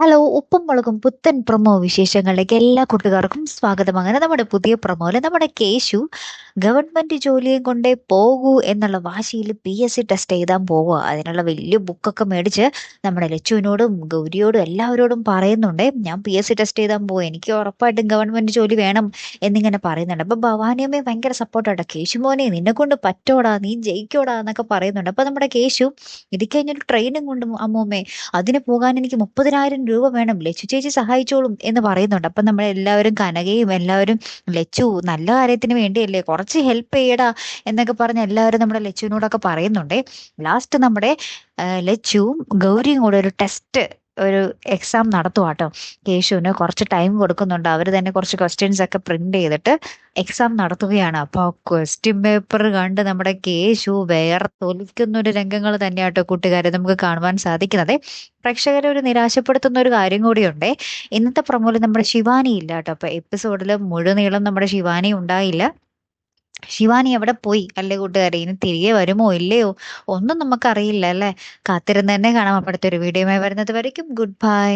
Hello ഉപ്പും മുളകും പുത്തൻ പ്രൊമോ വിശേഷങ്ങളിലേക്ക് എല്ലാ കൂട്ടുകാർക്കും സ്വാഗതം. അങ്ങനെ നമ്മുടെ പുതിയ പ്രൊമോയിൽ നമ്മുടെ കേശു ഗവൺമെന്റ് ജോലിയും കൊണ്ടേ പോകൂ എന്നുള്ള വാശിയിൽ പി എസ് സി ടെസ്റ്റ് എഴുതാൻ പോവുക. അതിനുള്ള വലിയ ബുക്കൊക്കെ മേടിച്ച് നമ്മുടെ ലച്ചുവിനോടും ഗൗരിയോടും എല്ലാവരോടും പറയുന്നുണ്ട്. ഞാൻ പി എസ് സി ടെസ്റ്റ് എഴുതാൻ പോകും എനിക്ക് ഉറപ്പായിട്ടും ഗവൺമെന്റ് ജോലി വേണം എന്നിങ്ങനെ പറയുന്നുണ്ട്. അപ്പൊ ഭവാനിയമ്മയെ ഭയങ്കര സപ്പോർട്ടാണ് കേശു മോനെ നിന്നെ കൊണ്ട് പറ്റോടാ. നീ ജയിക്കോടാ എന്നൊക്കെ പറയുന്നുണ്ട്. അപ്പൊ നമ്മുടെ കേശു ഇത് കഴിഞ്ഞൊരു ട്രെയിനും കൊണ്ട് അമ്മൂമ്മേ അതിന് പോകാൻ എനിക്ക് മുപ്പതിനായിരം രൂപ വേണം. ലച്ചു ചേച്ചി സഹായിച്ചോളും എന്ന് പറയുന്നുണ്ട്. അപ്പം നമ്മളെല്ലാവരും കനകയും എല്ലാവരും ലച്ചു നല്ല കാര്യത്തിന് വേണ്ടിയല്ലേ? കുറച്ച് ഹെൽപ്പ് ചെയ്യടാ എന്നൊക്കെ പറഞ്ഞ് എല്ലാവരും നമ്മുടെ ലച്ചുവിനോടൊക്കെ പറയുന്നുണ്ടേ. ലാസ്റ്റ് നമ്മുടെ ലച്ചുവും ഗൗരിയും കൂടെ ഒരു ടെസ്റ്റ് ഒരു എക്സാം നടത്തുവാട്ടോ കേശുവിന് കുറച്ച് ടൈം കൊടുക്കുന്നുണ്ട്. അവർ തന്നെ കുറച്ച് ക്വസ്റ്റ്യൻസ് ഒക്കെ പ്രിന്റ് ചെയ്തിട്ട് എക്സാം നടത്തുകയാണ്. അപ്പോൾ ക്വസ്റ്റ്യൻ പേപ്പർ കണ്ട് നമ്മുടെ കേശു വേർത്തൊലിക്കുന്ന ഒരു രംഗങ്ങൾ തന്നെയാട്ടോ കൂട്ടുകാരെ നമുക്ക് കാണുവാൻ സാധിക്കുന്നത്. പ്രേക്ഷകരെ ഒരു നിരാശപ്പെടുത്തുന്ന ഒരു കാര്യം കൂടിയുണ്ട്. ഇന്നത്തെ പ്രമോൽ നമ്മുടെ ശിവാനി ഇല്ല കേട്ടോ അപ്പൊ എപ്പിസോഡിൽ മുഴുനീളം നമ്മുടെ ശിവാനി ഉണ്ടായില്ല. ശിവാനി എവിടെ പോയി. അല്ലേ കൂട്ടുകാരെ? ഇനി തിരികെ വരുമോ? ഇല്ലയോ? ഒന്നും നമുക്കറിയില്ല അല്ലേ? കാത്തിരുന്ന് തന്നെ കാണാം. അപ്പോഴത്തെ ഒരു വീഡിയോയുമായി വരുന്നത് വരയ്ക്കും. Good bye